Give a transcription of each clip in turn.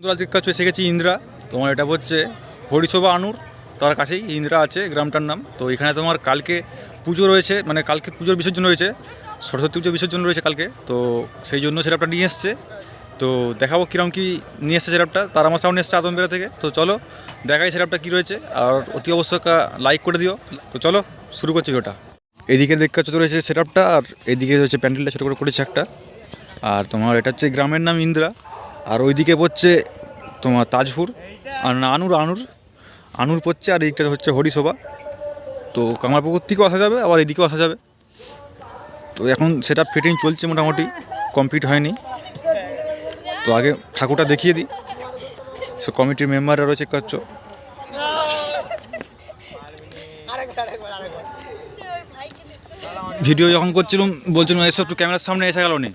বন্ধুরা কাছে এসে গেছি ইন্দ্রা। তোমার এটা হচ্ছে হরিশোভা আনুর, তার কাছেই ইন্দ্রা আছে, গ্রামটার নাম। তো এখানে তোমার কালকে পুজো রয়েছে মানে কালকে পুজোর বিসর্জন রয়েছে, সরস্বতী পুজোর বিসর্জন রয়েছে কালকে। তো সেই জন্য সেরাপটা নিয়ে এসছে। তো দেখাবো কীরকম কী নিয়ে এসছে সেরাপটা, তার আমার সামনে এসছে আদমবেলা থেকে। তো চলো, দেখাই সেরাপটা কী রয়েছে, আর অতি অবশ্যই লাইক করে দিও। তো চলো, শুরু করছি ওটা এদিকে তো রয়েছে সেটআপটা আর এদিকে রয়েছে প্যান্ডেলটা ছোটো করে করেছে একটা। আর তোমার এটা হচ্ছে গ্রামের নাম ইন্দ্রা। আর ওইদিকে পড়ছে তোমার তাজপুর আর না আনুর আনুর আনুর পড়ছে আর এইটা হচ্ছে হরিসভা। তো কামারপুকুর থেকেও আসা যাবে আবার এদিকেও আসা যাবে। তো এখন সেটা ফিটিং চলছে মোটামুটি কমপ্লিট হয়নি। তো আগে ঠাকুরটা দেখিয়ে দিই। সে কমিটির মেম্বাররা রয়েছে কাচ্ছ। ভিডিও যখন করছিলাম বলছিলাম এসব একটু ক্যামেরার সামনে এসে গেল নি।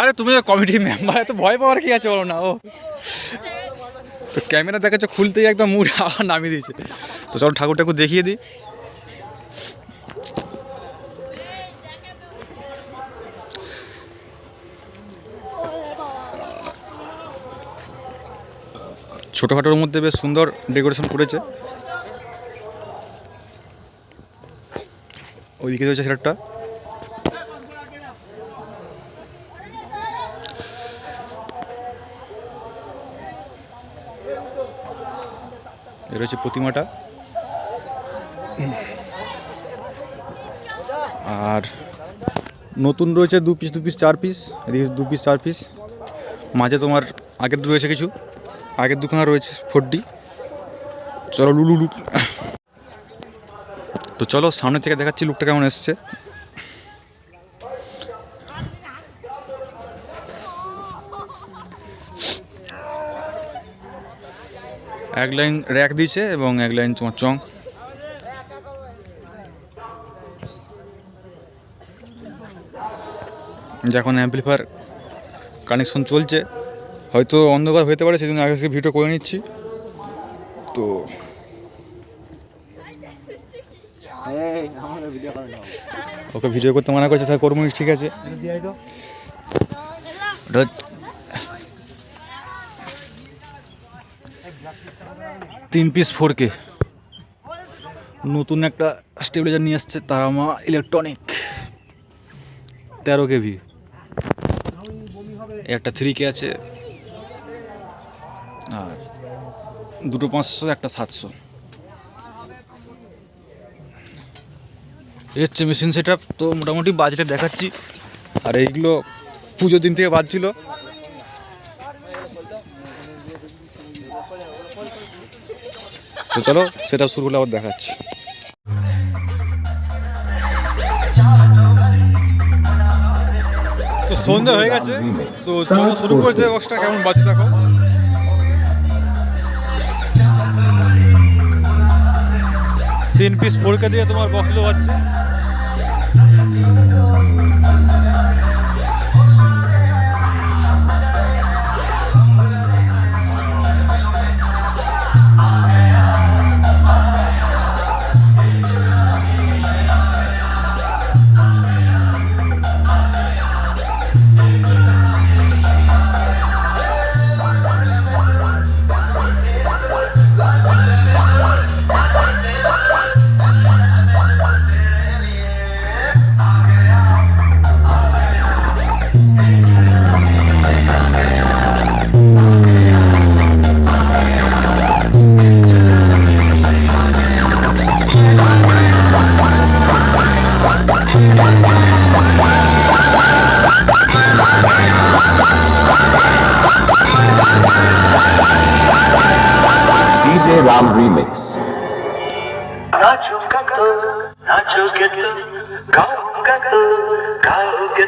আরে তুমি কমিটির মেম্বার এত ভয় পাওয়ার কি আছে বলো না, ও। তো ক্যামেরা দেখাচ্ছে, খুলতেই একদম মুড আবার নামিয়ে দিয়েছে। তো চলো ঠাকুর ঠাকুর দেখিয়ে দিই। ছোটোখাটোর মধ্যে বেশ সুন্দর ডেকোরেশন করেছে। ওইদিকে রয়েছে সেটারটা হচ্ছে প্রতিমাটা। আর নতুন রয়েছে দু পিস দু পিস চার পিস এদিকে দু পিস চার পিস মাঝে তোমার আগের রয়েছে কিছু, আগের দুখানা রয়েছে ফোরডি। চলো লুলু লুক তো চলো সামনে থেকে দেখাচ্ছি লুকটা কেমন এসছে। এক লাইন র্যাক দিয়েছে এবং এক লাইন তোমার চং। যখন অ্যাম্পলিফায়ার কানেকশন চলছে। হয়তো অন্ধকার হতে পারে সেজন্য আগে থেকে ভিডিও করে নিচ্ছি। তো ওকে ভিডিও করতে মানা করছে তাহলে করব ঠিক আছে। তিন পিস ফোর কে নতুন একটা স্টেবিলাইজার নিয়ে আসছে তারামা ইলেকট্রনিক তেরো কেভি একটা থ্রি কে আছে। আর দুটো পাঁচশো, একটা সাতশো। হচ্ছে মেশিন সেট তো মোটামুটি বাজেটে দেখাচ্ছি। আর এইগুলো পুজোর দিন থেকে বাজছিল তো চলো সেটা শুরু হলে আবার দেখাচ্ছি। তো সন্ধ্যা হয়ে গেছে, তো চলো শুরু করছে বক্সটা কেমন বাজে দেখো। তিন পিস ফোরকে দিয়ে তোমার বক্সগুলো বাজছে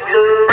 Thank you.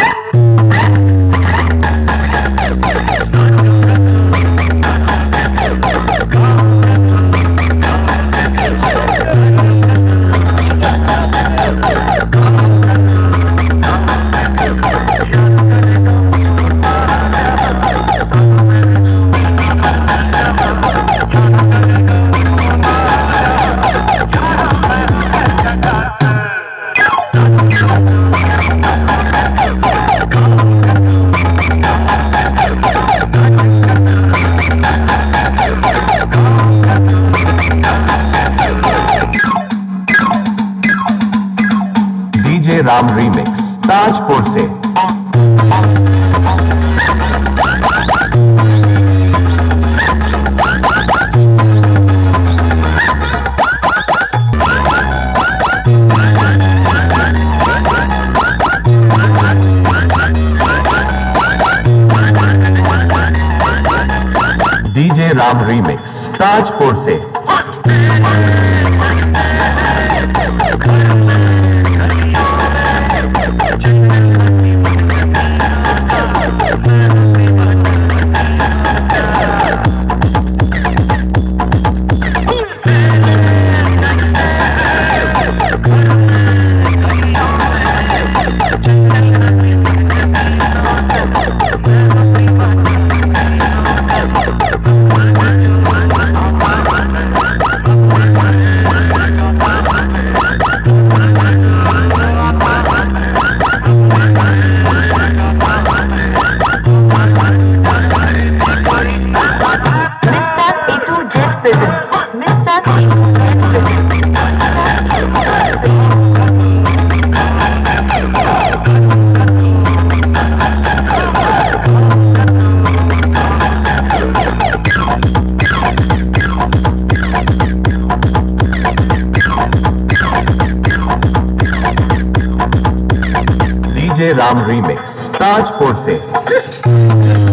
Ram remix Tajpur से। डीजे राम रीमिक्स ताजपुर से। DJ Ram remix Tajpur से।